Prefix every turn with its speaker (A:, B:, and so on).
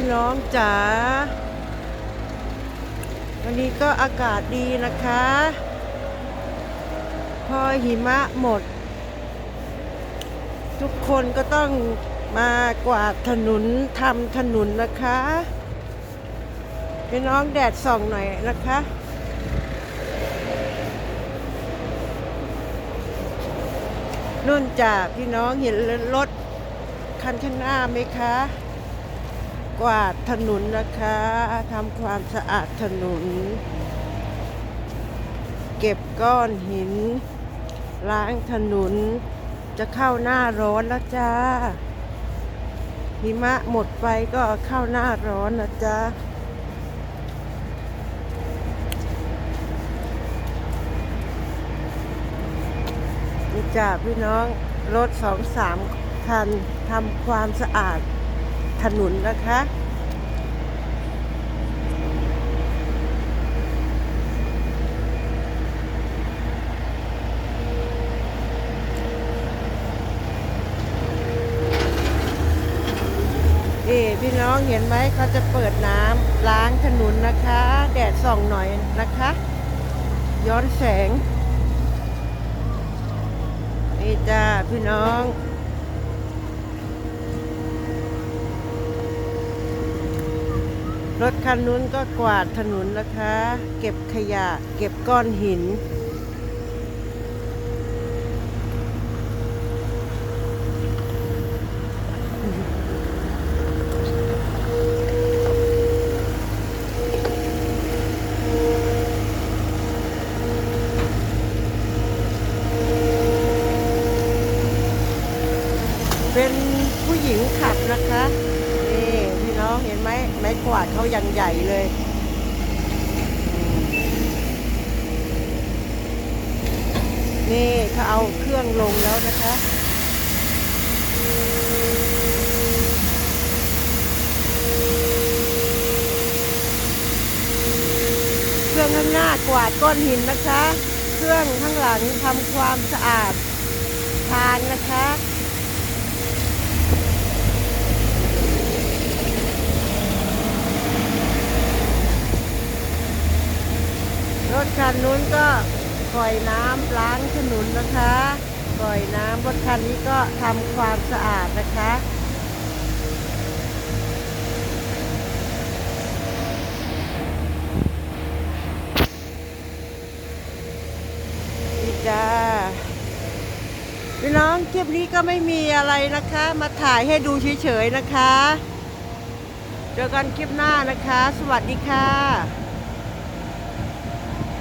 A: พี่น้องจ๋าวันนี้ก็อากาศดีนะคะ พอหิมะหมด ทุกคนก็ต้องมากวาดถนนทำถนนนะคะพี่น้องแดดส่องหน่อยนะคะนุ่นจ่าพี่น้องเห็นรถคันข้างหน้าไหมคะ กวาดถนนนะคะทำความสะอาดถนน เก็บก้อนหิน ล้างถนน จะเข้าหน้าร้อนแล้วจ้าหิมะหมดไปก็เข้าหน้าร้อนนะจ๊ะนี่จ้าพี่น้องรถสองสามคันทำความสะอาด ถนนนะคะเอ่พี่น้องเห็นไหมเขาจะเปิดน้ำล้างถนนนะคะ แดดส่องหน่อยนะคะ ย้อนแสง นี่จ้าพี่น้อง รถคันนู้นก็กวาดถนนนะคะ เก็บขยะ เก็บก้อนหิน เป็นผู้หญิงขับนะคะนี่ พี่น้องเห็นไหมไม้กวาดเขายังใหญ่เลยนี่เขาเอาเครื่องลงแล้วนะคะเครื่องข้างหน้ากวาดก้อนหินนะคะ เครื่องข้างหลังทำความสะอาดทางนะคะ รถ คันนู้นก็ปล่อยน้ำล้างถนนนะคะ ปล่อยน้ำรถคันนี้ก็ทำความสะอาดนะคะจีจ้าพี่น้องคลิปนี้ก็ไม่มีอะไรนะคะ มาถ่ายให้ดูเฉยๆนะคะ เจอกันคลิปหน้านะคะ สวัสดีค่ะ